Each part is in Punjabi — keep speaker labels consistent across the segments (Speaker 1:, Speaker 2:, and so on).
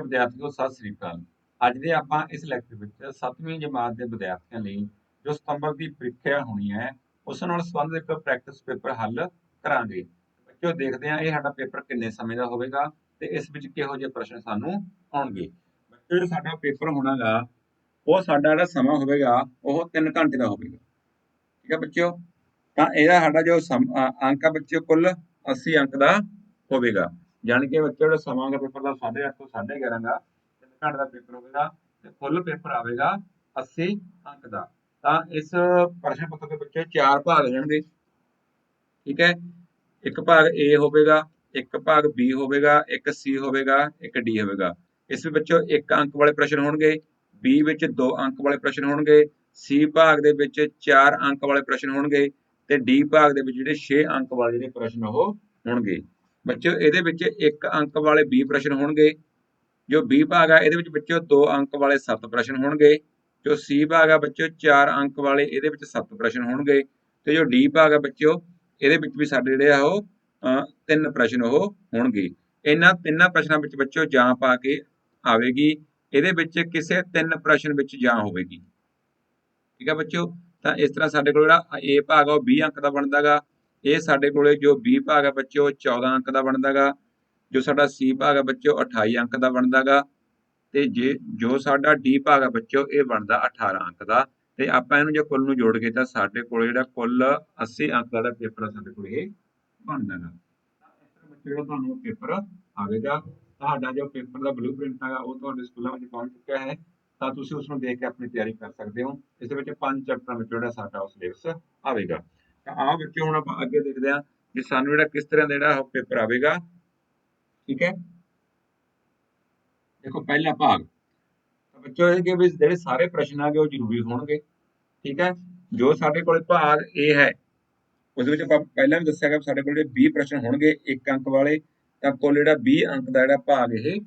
Speaker 1: ਵਿਦਿਆਰਥੀਓ, ਸਤਿ ਸ੍ਰੀ ਅਕਾਲ। ਅੱਜ ਦੇ ਆਪਾਂ ਇਸ ਲੈਕਚਰ ਵਿੱਚ 7ਵੀਂ ਜਮਾਤ ਦੇ ਵਿਦਿਆਰਥੀਆਂ ਲਈ ਜੋ ਸਤੰਬਰ ਦੀ ਪ੍ਰੀਖਿਆ ਹੋਣੀ ਹੈ, ਉਸ ਨਾਲ ਸੰਬੰਧਿਤ ਇੱਕ ਪ੍ਰੈਕਟਿਸ ਪੇਪਰ ਹੱਲ ਕਰਾਂਗੇ। ਬੱਚਿਓ, ਦੇਖਦੇ ਹਾਂ ਇਹ ਸਾਡਾ ਪੇਪਰ ਕਿੰਨੇ ਸਮੇਂ ਦਾ ਹੋਵੇਗਾ ਤੇ ਇਸ ਵਿੱਚ ਕਿਹੋ ਜਿਹੇ ਪ੍ਰਸ਼ਨ ਸਾਨੂੰ ਆਉਣਗੇ। ਬੱਚਿਓ ਸਾਡਾ ਪੇਪਰ ਹੋਣਾਗਾ ਉਹ ਸਾਡਾ ਜਿਹੜਾ ਸਮਾਂ ਹੋਵੇਗਾ, ਉਹ 3 ਘੰਟੇ ਦਾ ਹੋਵੇਗਾ। ਠੀਕ ਹੈ ਬੱਚਿਓ? ਤਾਂ ਇਹਦਾ ਸਾਡਾ ਜੋ ਅੰਕ ਆ ਬੱਚਿਓ, ਕੁੱਲ 80 ਅੰਕ ਦਾ ਹੋਵੇਗਾ। ਜਾਣੀ ਕਿ ਬੱਚੇ ਜਿਹੜਾ ਸਮਾਂ ਦਾ ਪੇਪਰ ਦਾ 8:30 ਤੋਂ 11:30 ਦਾ 3 ਘੰਟੇ ਦਾ ਪੇਪਰ ਹੋਵੇਗਾ ਤੇ ਫੁੱਲ ਪੇਪਰ ਆਵੇਗਾ 80 ਅੰਕ ਦਾ। ਤਾਂ ਇਸ ਪ੍ਰਸ਼ਨ ਪੱਤਰ ਦੇ ਵਿੱਚ ਚਾਰ ਭਾਗ ਹੋਣਗੇ ਠੀਕ ਹੈ? ਇੱਕ ਭਾਗ A ਹੋਵੇਗਾ, ਇੱਕ ਭਾਗ B ਹੋਵੇਗਾ, ਇੱਕ C ਹੋਵੇਗਾ, ਇੱਕ D ਹੋਵੇਗਾ। ਇਸ ਵਿੱਚ ਬੱਚੋ ਇੱਕ ਅੰਕ ਵਾਲੇ ਪ੍ਰਸ਼ਨ ਹੋਣਗੇ, B ਵਿੱਚ ਦੋ ਅੰਕ ਵਾਲੇ ਪ੍ਰਸ਼ਨ ਹੋਣਗੇ, C ਭਾਗ ਦੇ ਵਿੱਚ ਚਾਰ ਅੰਕ ਵਾਲੇ ਪ੍ਰਸ਼ਨ ਹੋਣਗੇ ਤੇ D ਭਾਗ ਦੇ ਵਿੱਚ ਜਿਹੜੇ 6 ਅੰਕ ਵਾਲੇ ਜਿਹੜੇ ਪ੍ਰਸ਼ਨ ਉਹ ਹੋਣਗੇ। ਬੱਚਿਓ, ਇਹਦੇ ਵਿੱਚ ਇੱਕ ਅੰਕ ਵਾਲੇ 20 ਪ੍ਰਸ਼ਨ ਹੋਣਗੇ। ਜੋ B ਭਾਗ ਆ, ਇਹਦੇ ਵਿੱਚ ਬੱਚਿਓ 2 ਅੰਕ ਵਾਲੇ 7 ਪ੍ਰਸ਼ਨ ਹੋਣਗੇ। ਜੋ C ਭਾਗ ਆ, ਬੱਚਿਓ 4 ਅੰਕ ਵਾਲੇ, ਇਹਦੇ ਵਿੱਚ 7 ਪ੍ਰਸ਼ਨ ਹੋਣਗੇ। ਤੇ ਜੋ D ਭਾਗ ਆ, ਬੱਚਿਓ, ਇਹਦੇ ਵਿੱਚ ਵੀ ਸਾਡੇ ਜਿਹੜੇ ਆ ਉਹ ਤਿੰਨ ਪ੍ਰਸ਼ਨ ਉਹ ਹੋਣਗੇ। ਇਹਨਾਂ ਤਿੰਨਾਂ ਪ੍ਰਸ਼ਨਾਂ ਵਿੱਚ ਬੱਚਿਓ ਜਾਂ ਪਾ ਕੇ ਆਵੇਗੀ। ਇਹਦੇ ਵਿੱਚ ਕਿਸੇ ਤਿੰਨ ਪ੍ਰਸ਼ਨ ਵਿੱਚ ਜਾਂ ਹੋਵੇਗੀ। ਠੀਕ ਹੈ ਬੱਚਿਓ? ਤਾਂ ਇਸ ਤਰ੍ਹਾਂ ਸਾਡੇ ਕੋਲ ਜਿਹੜਾ A ਭਾਗ ਆ, ਉਹ 20 ਅੰਕ ਦਾ ਬਣਦਾਗਾ। ਇਹ ਸਾਡੇ ਕੋਲੇ ਜੋ B ਭਾਗ ਆ ਬੱਚਿਓ 14 ਅੰਕ ਦਾ ਬਣਦਾਗਾ। ਜੋ ਸਾਡਾ C ਭਾਗ ਆ ਬੱਚਿਓ 28 ਅੰਕ ਦਾ ਬਣਦਾਗਾ। ਤੇ ਜੇ, ਜੋ ਸਾਡਾ D ਭਾਗ ਹੈ ਬੱਚਿਓ, ਇਹ ਬਣਦਾ 18 ਅੰਕ ਦਾ। ਤੇ ਆਪਾਂ ਇਹਨੂੰ ਜੇ ਕੁੱਲ ਨੂੰ ਜੋੜ ਕੇ ਤਾਂ ਸਾਡੇ ਕੋਲ ਜਿਹੜਾ ਕੁੱਲ 80 ਅੰਕ ਦਾ ਪੇਪਰ ਸਾਡੇ ਕੋਲ, ਇਹ ਬਣਦਾਗਾ। ਤਾਂ ਜਿਹੜਾ ਤੁਹਾਨੂੰ ਪੇਪਰ ਆਵੇਗਾ ਤੁਹਾਡਾ ਜੋ ਪੇਪਰ ਦਾ ਬਲੂਪ੍ਰਿੰਟ ਹੈਗਾ, ਉਹ ਤੁਹਾਡੇ ਸਕੂਲਾਂ ਵਿੱਚ ਪਹੁੰਚ ਚੁੱਕਿਆ ਹੈ। ਤਾਂ ਤੁਸੀਂ ਉਸ ਨੂੰ ਦੇਖ ਕੇ ਆਪਣੀ ਤਿਆਰੀ ਕਰ ਸਕਦੇ ਹੋ। ਇਸ ਦੇ ਵਿੱਚ ਪੰਜ ਚੈਪਟਰਾਂ ਵਿੱਚ ਜਿਹੜਾ ਸਾਡਾ ਉਹ ਸਿਲੇਬਸ ਆਵੇਗਾ। ਤਾਂ ਆਹ ਬੱਚਿਓ ਹੁਣ ਆਪਾਂ ਅੱਗੇ ਦੇਖਦੇ ਹਾਂ ਕਿ ਸਾਨੂੰ ਜਿਹੜਾ ਕਿਸ ਤਰ੍ਹਾਂ ਦਾ ਜਿਹੜਾ ਪੇਪਰ ਆਵੇਗਾ। ਠੀਕ ਹੈ? ਦੇਖੋ ਪਹਿਲਾ ਭਾਗ। ਤਾਂ ਬੱਚਿਓ ਇਹਦੇ ਵਿੱਚ ਜਿਹੜੇ ਸਾਰੇ ਪ੍ਰਸ਼ਨ ਆਗੇ ਉਹ ਜ਼ਰੂਰੀ ਹੋਣਗੇ। ਠੀਕ ਹੈ? ਜੋ ਸਾਡੇ ਕੋਲ ਭਾਗ A ਹੈ, ਉਸ ਵਿੱਚ ਆਪਾਂ ਪਹਿਲਾਂ ਵੀ ਦੱਸਿਆ ਗਿਆ ਸਾਡੇ ਕੋਲ ਜਿਹੜੇ 20 ਪ੍ਰਸ਼ਨ ਹੋਣਗੇ ਇੱਕ ਅੰਕ ਵਾਲੇ, ਤਾਂ ਕੁੱਲ ਜਿਹੜਾ 20 ਅੰਕ ਦਾ ਜਿਹੜਾ ਭਾਗ ਇਹ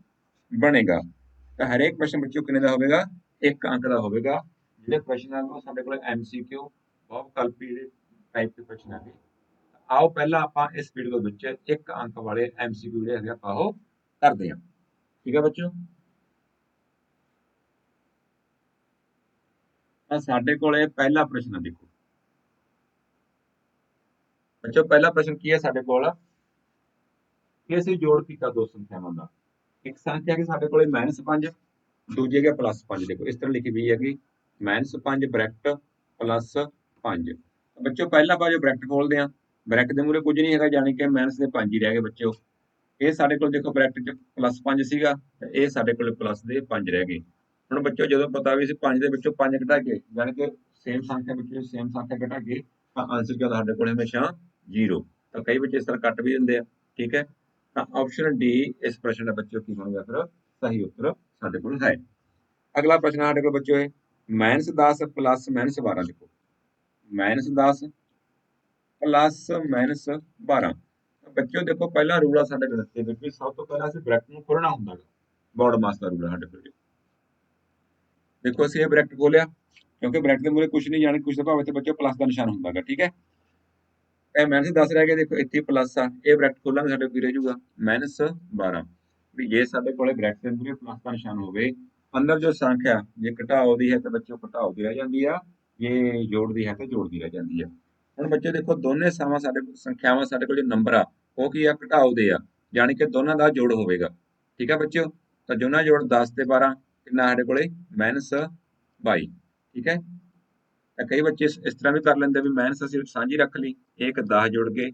Speaker 1: ਬਣੇਗਾ। ਤਾਂ ਹਰੇਕ ਪ੍ਰਸ਼ਨ ਬੱਚਿਓ ਕਿੰਨੇ ਦਾ ਹੋਵੇਗਾ? ਇੱਕ ਅੰਕ ਦਾ ਹੋਵੇਗਾ। ਜਿਹੜੇ ਪ੍ਰਸ਼ਨ ਆਗੇ ਉਹ ਸਾਡੇ ਕੋਲ MCQ ਬਹੁ ਕਲਪੀ ਦੇ ਟਾਈਪ ਦੇ ਪ੍ਰਸ਼ਨ ਆਗੇ ਆਓ ਪਹਿਲਾਂ ਆਪਾਂ ਇਸ ਵੀਡੀਓ ਦੇ ਵਿੱਚ 1 ਅੰਕ ਵਾਲੇ MCQ ਜਿਹੜੇ ਹੈਗੇ ਆਪਾਂ ਉਹ ਕਰਦੇ ਹਾਂ। ਠੀਕ ਹੈ ਬੱਚੋ ਤਾਂ ਸਾਡੇ ਕੋਲੇ ਪਹਿਲਾ ਪ੍ਰਸ਼ਨ ਦੇਖੋ। ਬੱਚੋ ਪਹਿਲਾ ਪ੍ਰਸ਼ਨ ਕੀ ਹੈ ਸਾਡੇ ਕੋਲ? ਕਿ ਅਸੀਂ ਜੋੜ ਕੀਤਾ ਦੋ ਸੰਖਿਆਵਾਂ ਦਾ। ਇੱਕ ਸੰਖਿਆ ਕਿ ਸਾਡੇ ਕੋਲੇ -5 ਦੂਜੀ ਹੈਗਾ +5 ਦੇਖੋ, ਇਸ ਤਰ੍ਹਾਂ ਲਿਖੀ ਹੋਈ ਹੈਗੀ -5 ਬ੍ਰੈਕਟ ਪਲੱਸ 5 ਬੱਚੋ, ਪਹਿਲਾਂ ਆਪਾਂ ਜੋ ਬ੍ਰੈਕਟ ਖੋਲਦੇ ਆ ਬ੍ਰੈਕਟ ਦੇ ਮੂਰੇ ਕੁਝ ਨਹੀਂ ਹੈਗਾ, ਯਾਨੀ ਕਿ ਮਾਈਨਸ ਦੇ 5 ਹੀ ਰਹਿ ਗਏ ਬੱਚੋ। ਇਹ ਸਾਡੇ ਕੋਲ ਦੇਖੋ ਬ੍ਰੈਕਟ ਚ +5 ਸੀਗਾ, ਤੇ ਇਹ ਸਾਡੇ ਕੋਲ ਪਲੱਸ ਦੇ 5 ਰਹਿ ਗਏ। ਹੁਣ ਬੱਚੋ, ਜਦੋਂ ਪਤਾ ਵੀ ਅਸੀਂ 5 ਦੇ ਵਿੱਚੋਂ 5 ਘਟਾ ਕੇ, ਯਾਨੀ ਕਿ ਸੇਮ ਸੰਖਿਆ ਵਿੱਚੋਂ ਸੇਮ ਸੰਖਿਆ ਘਟਾ ਕੇ, ਤਾਂ ਆਨਸਰ ਕਿਹਦਾ ਸਾਡੇ ਕੋਲ ਹਮੇਸ਼ਾ 0 ਤਾਂ ਕਈ ਬੱਚੇ ਇਸ ਤਰ੍ਹਾਂ ਕੱਟ ਵੀ ਦਿੰਦੇ ਆ, ਠੀਕ ਹੈ? ਤਾਂ ਆਪਸ਼ਨ ਡੀ ਇਸ ਪ੍ਰਸ਼ਨ ਦਾ ਬੱਚਿਓ ਕੀ ਹੋਣਗੇ ਫਿਰ? ਸਹੀ ਉੱਤਰ ਸਾਡੇ ਕੋਲ ਹੈ। ਅਗਲਾ ਪ੍ਰਸ਼ਨ ਸਾਡੇ ਕੋਲ ਬੱਚਿਓ ਹੈ -10 ਪਲੱਸ -12 ਲਿਖੋ। -10 ਪਲੱਸ ਮਾਈਨਸ -12 ਬੱਚਿਓ, ਦੇਖੋ, ਪਹਿਲਾ ਰੂਲ ਆ ਸਾਡੇ ਗਣਿਤ ਦੇ ਵਿੱਚ ਵੀ ਸਭ ਤੋਂ ਪਹਿਲਾਂ ਅਸੀਂ ਬ੍ਰੈਕਟ ਨੂੰ ਖੋਲਣਾ ਹੁੰਦਾ ਹੈ ਬੋਰਡ ਮਾਸ ਦਾ ਰੂਲ ਸਾਡੇ ਕੋਲ। ਦੇਖੋ, ਅਸੀਂ ਇਹ ਬ੍ਰੈਕਟ ਖੋਲਿਆ ਕਿਉਂਕਿ ਬ੍ਰੈਕਟ ਦੇ ਮੂਰੇ ਕੁਝ ਨਹੀਂ ਜਾਣੀ ਕੁਝ ਦਾ ਭਾਵ ਇੱਥੇ ਬੱਚੋ ਪਲੱਸ ਦਾ ਨਿਸ਼ਾਨ ਹੁੰਦਾਗਾ ਠੀਕ ਹੈ? ਇਹ ਮਾਈਨਸ 10 ਰਹਿ ਗਿਆ ਦੇਖੋ, ਇੱਥੇ ਪਲੱਸ ਆ। ਇਹ ਬ੍ਰੈਕਟ ਖੋਲਾਂਗੇ ਸਾਡੇ ਕੀ ਰਹਿ ਜਾਊਗਾ। ਮਾਈਨਸ 12 ਵੀ ਜੇ ਸਾਡੇ ਕੋਲੇ ਬ੍ਰੈਕਟ ਦੇ ਮੂਰੇ ਪਲੱਸ ਦਾ ਨਿਸ਼ਾਨ ਹੋਵੇ, ਅੰਦਰ ਜੋ ਸੰਖਿਆ, ਜੇ ਘਟਾਓ ਦੀ ਹੈ ਤਾਂ ਬੱਚੋ ਘਟਾਓ ਦੀ ਰਹਿ ਜਾਂਦੀ ਆ। ਜੇ ਜੋੜ ਹੈ ਤਾਂ ਜੋੜਦੀ ਰਹਿ ਜਾਂਦੀ ਆ ਹੁਣ ਬੱਚੇ ਦੇਖੋ, ਦੋਨੇ ਸਾਵਾਂ ਸਾਡੇ ਸੰਖਿਆਵਾਂ ਸਾਡੇ ਕੋਲ ਜੋ ਨੰਬਰ ਆ, ਉਹ ਕੀ ਆ? ਘਟਾਓ ਦੇ ਆ ਯਾਨੀ ਕਿ ਦੋਨਾਂ ਦਾ ਜੋੜ ਹੋਵੇਗਾ। ਠੀਕ ਆ ਬੱਚਿਓ? ਤਾਂ ਦੋਨਾਂ ਜੋੜ 10 ਤੇ 12 ਕਿੰਨਾ ਸਾਡੇ ਕੋਲੇ ਮਾਈਨਸ 22 ਠੀਕ ਹੈ? ਤਾਂ ਕਈ ਬੱਚੇ ਇਸ ਤਰ੍ਹਾਂ ਵੀ ਕਰ ਲੈਂਦੇ ਵੀ ਮਾਈਨਸ ਅਸੀਂ ਸਾਂਝੀ ਰੱਖ ਲਈ, ਇਹ ਇੱਕ 10 ਜੋੜ ਕੇ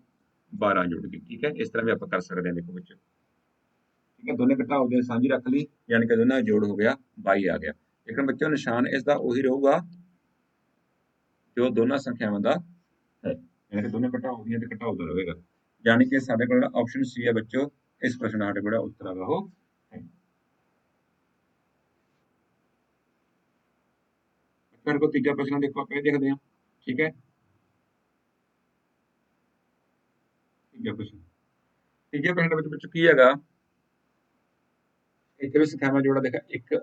Speaker 1: 12 ਜੋੜ ਗਏ। ਠੀਕ ਹੈ? ਇਸ ਤਰ੍ਹਾਂ ਵੀ ਆਪਾਂ ਕਰ ਸਕਦੇ ਹਾਂ ਦੇਖੋ ਬੱਚੇ ਠੀਕ ਹੈ? ਦੋਨੇ ਘਟਾਓ ਦੇ ਸਾਂਝੀ ਰੱਖ ਲਈ ਯਾਨੀ ਕਿ ਦੋਨਾਂ ਦਾ ਜੋੜ ਹੋ ਗਿਆ 22 ਆ ਗਿਆ। ਲੇਕਿਨ ਬੱਚੋ ਨਿਸ਼ਾਨ ਇਸ ਦਾ ਉਹੀ ਰਹੂਗਾ। ਜੋ ਦੋਨਾਂ ਸੰਖਿਆਵਾਂ ਦਾ ਹੈ। ਯਾਨੀ ਕਿ ਦੋਨੇ ਘਟਾਓ ਦੀਆਂ ਤੇ ਘਟਾਓ ਦਾ ਰਹੇਗਾ। ਯਾਨੀ ਕਿ ਸਾਡੇ ਕੋਲ ਜਿਹੜਾ ਆਪਸ਼ਨ ਸੀ ਹੈ ਬੱਚੋ, ਇਸ ਪ੍ਰਸ਼ਨ ਦਾ ਸਾਡੇ ਕੋਲ ਉੱਤਰ ਆਗਾ ਉਹ ਹੈ। ਫਿਰ ਕੋ ਤੀਜਾ ਪ੍ਰਸ਼ਨ ਦੇਖੋ, ਆਪਾਂ ਇਹ ਦੇਖਦੇ ਹਾਂ। ਠੀਕ ਹੈ? ਤੀਜਾ ਪ੍ਰਸ਼ਨ। ਤੀਜੇ ਪ੍ਰਸ਼ਨ ਦੇ ਵਿੱਚ ਕੀ ਹੈਗਾ? ਇੱਥੇ ਵੀ ਸੰਖਿਆਵਾਂ ਜੋੜਾ ਦੇਖਾ 1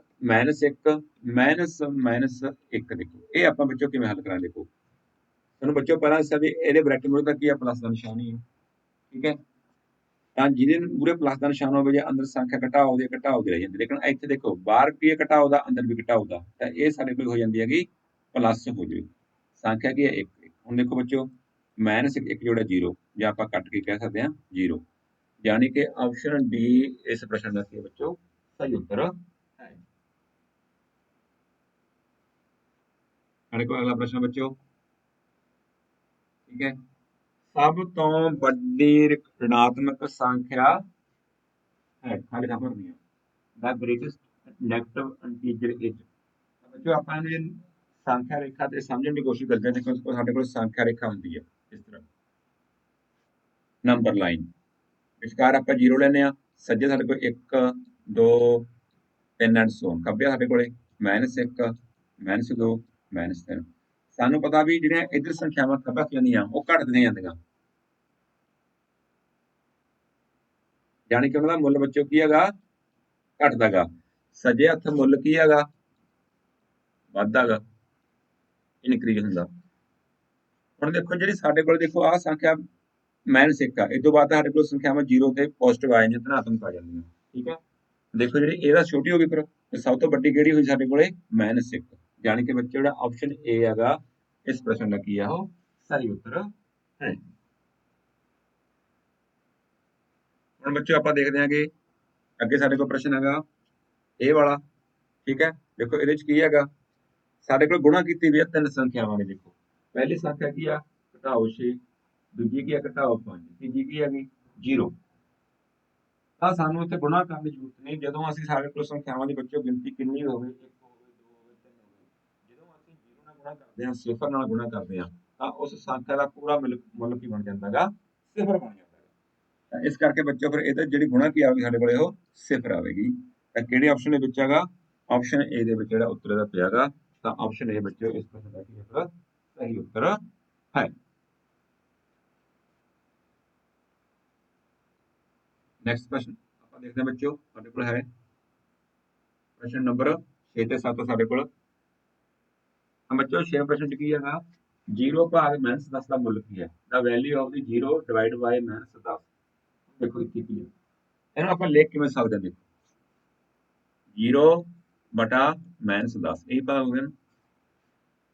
Speaker 1: 1 ਮਾਈਨਸ ਮਾਈਨਸ 1 ਦੇਖੋ। ਇਹ ਆਪਾਂ ਬੱਚੋ ਕਿਵੇਂ ਹੱਲ ਕਰਾਂ ਦੇਖੋ। ਤੁਹਾਨੂੰ ਬੱਚੋ ਪਹਿਲਾਂ ਦੱਸਿਆ ਵੀ ਇਹਦੇ ਬ੍ਰੈਕਟ ਮੂਰੇ ਤਾਂ ਕੀ ਆ ਪਲੱਸ ਦਾ ਨਿਸ਼ਾਨ ਹੀ ਹੈ ਠੀਕ ਹੈ? ਤਾਂ ਜਿਹਦੇ ਮੂਰੇ ਪਲੱਸ ਦਾ ਨਿਸ਼ਾਨ ਹੋਵੇ ਜੇ ਅੰਦਰ ਸੰਖਿਆ ਘਟਾਓ ਦੀ ਘਟਾਓ ਦੀ ਰਹਿ ਜਾਂਦੀ। ਲੇਕਿਨ ਇੱਥੇ ਦੇਖੋ, ਬਾਹਰ ਕੀ ਹੈ ਘਟਾਓ ਦਾ, ਅੰਦਰ ਵੀ ਘਟਾਓ ਦਾ। ਤਾਂ ਇਹ ਸਾਡੇ ਕੋਲ ਹੋ ਜਾਂਦੀ ਹੈਗੀ ਪਲੱਸ ਹੋ ਜਾਵੇ। ਸੰਖਿਆ ਕੀ ਹੈ 1 ਹੁਣ ਦੇਖੋ ਬੱਚੋ ਮਾਈਨਸ 1 ਜੋੜਾ 0 ਜਾਂ ਆਪਾਂ ਕੱਟ ਕੇ ਕਹਿ ਸਕਦੇ ਹਾਂ 0 ਯਾਨੀ ਕਿ ਆਪਸ਼ਨ ਡੀ ਇਸ ਪ੍ਰਸ਼ਨ ਦਾ ਕੀ ਬੱਚੋ? ਸਹੀ ਉੱਤਰ ਹੈ ਸਾਡੇ ਕੋਲ ਅਗਲਾ ਪ੍ਰਸ਼ਨ ਬੱਚੋ ਠੀਕ ਹੈ ਸਭ ਤੋਂ ਵੱਡੀ ਰਿਣਾਤਮਕ ਸੰਖਿਆ ਹੈ ਖਾਲੀ ਖਬਰ ਨਹੀਂ ਹੈ ਦਾ ਗ੍ਰੇਟੈਸਟ ਨੈਗੇਟਿਵ ਇੰਟੀਜਰ ਇਜ਼ ਬੱਚੋ ਆਪਾਂ ਜੇ ਸੰਖਿਆ ਰੇਖਾ ਤੇ ਸਮਝਣ ਦੀ ਕੋਸ਼ਿਸ਼ ਕਰਦੇ ਹਾਂ ਦੇਖੋ ਸਾਡੇ ਕੋਲ ਸੰਖਿਆ ਰੇਖਾ ਹੁੰਦੀ ਹੈ ਇਸ ਤਰ੍ਹਾਂ ਨੰਬਰ ਲਾਈਨ ਵਿਚਕਾਰ ਆਪਾਂ 0 ਲੈਨੇ ਆ ਸੱਜੇ ਸਾਡੇ ਕੋਲ 1 2 3 ਐਂਡ ਸੋ ਖੱਬੇ ਸਾਡੇ ਕੋਲੇ -1 -2 -3 ਸਾਨੂੰ ਪਤਾ ਵੀ ਜਿਹੜੀਆਂ ਇਧਰ ਸੰਖਿਆਵਾਂ ਖੱਬੇ ਜਾਂਦੀਆਂ ਉਹ ਘਟਦੀਆਂ ਜਾਂਦੀਆਂ। ਯਾਨੀ ਕਿ ਉਹਨਾਂ ਦਾ ਮੁੱਲ ਬੱਚੋ ਕੀ ਹੈਗਾ? ਘਟਦਾਗਾ ਸੱਜੇ ਹੱਥ ਮੁੱਲ ਕੀ ਹੈਗਾ? ਵੱਧਦਾਗਾ ਇਨਕਰੀਜ਼ ਹੁੰਦਾ। ਹੁਣ ਦੇਖੋ ਜਿਹੜੀ ਸਾਡੇ ਕੋਲ ਦੇਖੋ ਆਹ ਸੰਖਿਆ ਮਾਈਨਸ 1 ਆ। ਇਹ ਤੋਂ ਬਾਅਦ ਸਾਡੇ ਕੋਲ ਸੰਖਿਆਵਾਂ 0 ਤੇ ਪੋਜ਼ਿਟਿਵ ਆ ਜਾਂਦੀਆਂ, ਧਨਾਤਮਕ ਆ ਜਾਂਦੀਆਂ। ਠੀਕ ਹੈ ਦੇਖੋ ਜਿਹੜੀ ਇਹਦਾ ਛੋਟੀ ਹੋ ਗਈ ਫਿਰ ਸਭ ਤੋਂ ਵੱਡੀ ਕਿਹੜੀ ਹੋਈ ਸਾਡੇ ਕੋਲੇ? ਮਾਈਨਸ 1 ਯਾਨੀ ਕਿ ਬੱਚੇ ਜਿਹੜਾ ਆਪਸ਼ਨ ਏ ਹੈਗਾ, ਇਸ ਪ੍ਰਸ਼ਨ ਦਾ ਕੀ ਆ ਉਹ? ਸਹੀ ਉੱਤਰ ਹੈ। ਹੁਣ ਬੱਚੇ ਆਪਾਂ ਦੇਖਦੇ ਹਾਂ ਕਿ ਅੱਗੇ ਸਾਡੇ ਕੋਲ ਪ੍ਰਸ਼ਨ ਹੈਗਾ ਇਹ ਵਾਲਾ। ਠੀਕ ਹੈ? ਦੇਖੋ ਇਹਦੇ ਚ ਕੀ ਹੈਗਾ? ਸਾਡੇ ਕੋਲ ਗੁਣਾ ਕੀਤੀ ਹੋਈ ਹੈ ਤਿੰਨ ਸੰਖਿਆਵਾਂ ਨੇ ਦੇਖੋ। ਪਹਿਲੀ ਸੰਖਿਆ ਕੀ ਆ? ਘਟਾਓ 6 ਦੂਜੀ ਕੀ ਆ? ਘਟਾਓ 5 ਤੀਜੀ ਕੀ ਹੈਗੀ? 0 ਤਾਂ ਸਾਨੂੰ ਇੱਥੇ ਗੁਣਾ ਕਰਨ ਦੀ ਜ਼ਰੂਰਤ ਨਹੀਂ, ਜਦੋਂ ਅਸੀਂ ਸਾਡੇ ਕੋਲ ਸੰਖਿਆਵਾਂ ਦੀ ਬੱਚੋ ਗਿਣਤੀ ਕਿੰਨੀ ਹੋਵੇ 1 ਹੋਵੇ 2 ਹੋਵੇ 3 ਹੋਵੇ, ਜਦੋਂ ਅਸੀਂ 0 ਨਾਲ ਗੁਣਾ ਕਰਦੇ ਹਾਂ, ਸਿਫਰ ਨਾਲ ਗੁਣਾ ਕਰਦੇ ਹਾਂ, ਤਾਂ ਉਸ ਸੰਖਿਆ ਦਾ ਪੂਰਾ ਮੁੱਲ ਕੀ ਬਣ ਜਾਂਦਾਗਾ? ਸਿਫਰ ਬਣ ਜਾਂਦਾ ਤਾਂ ਇਸ ਕਰਕੇ ਬੱਚੋ ਫਿਰ ਇਹਦੇ ਜਿਹੜੀ ਗੁਣਾ ਕੀ ਆਵੇਗੀ ਸਾਡੇ ਕੋਲੇ, ਉਹ ਸਿਫਰ ਆਵੇਗੀ। ਤਾਂ ਕਿਹੜੇ ਆਪਸ਼ਨ ਦੇ ਵਿੱਚ ਹੈਗਾ ਆਪਸ਼ਨ ਏ ਦੇ ਵਿੱਚ ਜਿਹੜਾ ਉੱਤਰ ਦਾ ਪਿਆਗਾ ਤਾਂ ਆਪਸ਼ਨ ਏ ਬੱਚੋ ਇਸ ਪ੍ਰਸ਼ਨ ਦਾ ਕੀ ਹੈ ਸਹੀ ਉੱਤਰ ਹੈ। ਨੈਕਸਟ ਪ੍ਰਸ਼ਨ ਆਪਾਂ ਦੇਖਦੇ ਹਾਂ ਬੱਚੋ ਸਾਡੇ ਕੋਲ ਹੈ। ਪ੍ਰਸ਼ਨ ਨੰਬਰ 6 ਤੇ 7 ਸਾਡੇ ਕੋਲ। ਹਾਂ ਬੱਚੋ 6 ਪ੍ਰਸ਼ਨ ਚ ਕੀ ਹੈਗਾ 0 ਭਾਗ ਮਾਈਨਸ 10 ਦਾ ਮੁੱਲ ਕੀ ਹੈ? ਦਾ value of the 0 divide by minus 10 ਦੇਖੋ ਇੱਥੇ ਕੀ ਹੈ। ਇਹਨੂੰ ਆਪਾਂ ਲਿਖ ਕਿਵੇਂ ਸਕਦੇ ਹਾਂ ਦੇਖੋ। 0 ਬਟਾ ਮਾਈਨਸ 10 ਇਹ ਭਾਗ ਹੋ ਗਿਆ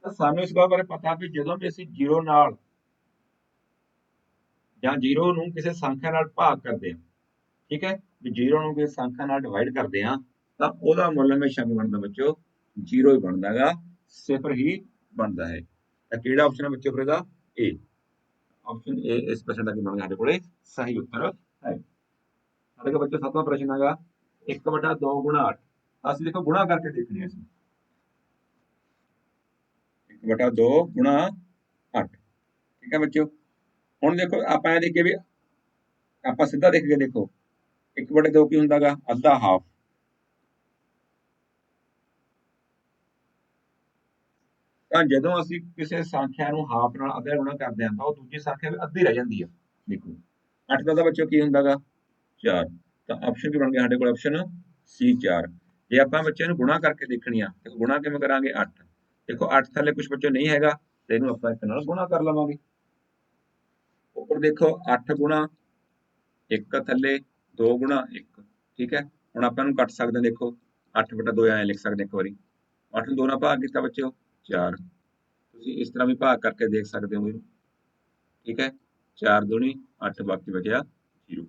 Speaker 1: ਤਾਂ ਸਾਨੂੰ ਇਸ ਗੱਲ ਬਾਰੇ ਪਤਾ ਵੀ ਜਦੋਂ ਵੀ ਅਸੀਂ 0 ਨਾਲ ਜਾਂ 0 ਨੂੰ ਕਿਸੇ ਸੰਖਿਆ ਨਾਲ ਭਾਗ ਕਰਦੇ ਹਾਂ ਠੀਕ ਹੈ? ਵੀ 0 ਨੂੰ ਕਿਸੇ ਸੰਖਿਆ ਨਾਲ ਡਿਵਾਈਡ ਕਰਦੇ ਹਾਂ, ਤਾਂ ਉਹਦਾ ਮੁੱਲ ਹਮੇਸ਼ਾ ਕੀ ਬਣਦਾ ਬੱਚੋ 0 ਹੀ ਬਣਦਾਗਾ ਸਿਫਰ ਹੀ ਬਣਦਾ ਹੈ। ਤਾਂ ਕਿਹੜਾ ਆਪਸ਼ਨ ਹੈ ਬੱਚੋ ਫਿਰ ਇਹਦਾ? ਏ ਆਪਸ਼ਨ ਏ ਇਸ ਪ੍ਰਸ਼ਨ ਦਾ ਕੀ ਬਣਦਾ ਸਾਡੇ ਕੋਲੇ? ਸਹੀ ਉੱਤਰ ਹੈ। ਸਾਡੇ ਕੋਲ ਬੱਚੋ ਸੱਤਵਾਂ ਪ੍ਰਸ਼ਨ ਹੈਗਾ। 1 ਬਟਾ 2 ਗੁਣਾ 8 ਅਸੀਂ ਦੇਖੋ ਗੁਣਾ ਕਰਕੇ ਦੇਖਣੀ ਹੈ ਅਸੀਂ। 1 ਬਟਾ 2 ਗੁਣਾ 8 ਠੀਕ ਹੈ ਬੱਚੋ ਹੁਣ ਦੇਖੋ, ਆਪਾਂ ਇਹ ਦੇਖੀਏ ਵੀ ਆਪਾਂ ਸਿੱਧਾ ਦੇਖ ਕੇ ਦੇਖੋ। 1 ਬਟੇ 2 ਕੀ ਹੁੰਦਾਗਾ? ਅੱਧਾ ਹਾਫ ਤਾਂ ਜਦੋਂ ਅਸੀਂ ਕਿਸੇ ਸੰਖਿਆ ਨੂੰ ਹਾਫ ਨਾਲ ਅੱਧਾ ਗੁਣਾ ਕਰਦੇ ਹਾਂ ਤਾਂ ਉਹ ਦੂਜੀ ਸੰਖਿਆ ਵੀ ਅੱਧੀ ਰਹਿ ਜਾਂਦੀ ਹੈ ਦੇਖੋ। 8 ਦਾ ਤਾਂ ਬੱਚੋ ਕੀ ਹੁੰਦਾਗਾ? 4 ਤਾਂ ਆਪਸ਼ਨ ਕੀ ਬਣ ਗਿਆ ਸਾਡੇ ਕੋਲ? ਆਪਸ਼ਨ ਸੀ 4 ਜੇ ਆਪਾਂ ਬੱਚਿਆਂ ਨੂੰ ਗੁਣਾ ਕਰਕੇ ਦੇਖਣੀ ਆ ਤੇ ਗੁਣਾ ਕਿਵੇਂ ਕਰਾਂਗੇ? 8 ਦੇਖੋ 8 ਥੱਲੇ ਕੁਝ ਬੱਚੋ ਨਹੀਂ ਹੈਗਾ, ਤੇ ਇਹਨੂੰ ਆਪਾਂ ਇੱਕ ਨਾਲ ਗੁਣਾ ਕਰ ਲਵਾਂਗੇ। ਉੱਪਰ ਦੇਖੋ 8 ਗੁਣਾ 1 ਥੱਲੇ 2 ਗੁਣਾ 1 ਠੀਕ ਹੈ? ਹੁਣ ਆਪਾਂ ਇਹਨੂੰ ਕੱਟ ਸਕਦੇ ਹਾਂ, ਦੇਖੋ 8 ਬਟਾ 2 ਐਂ ਲਿਖ ਸਕਦੇ ਇੱਕ ਵਾਰੀ। 8 ਨੂੰ 2 ਨਾਲ ਭਾਗ ਕੀਤਾ ਬੱਚਿਓ 4 ਤੁਸੀਂ ਇਸ ਤਰ੍ਹਾਂ ਵੀ ਭਾਗ ਕਰਕੇ ਦੇਖ ਸਕਦੇ ਹੋ ਇਹਨੂੰ। ਠੀਕ ਹੈ? 4 ਦੁਣੀ 8 ਬਾਕੀ ਬਚਿਆ 0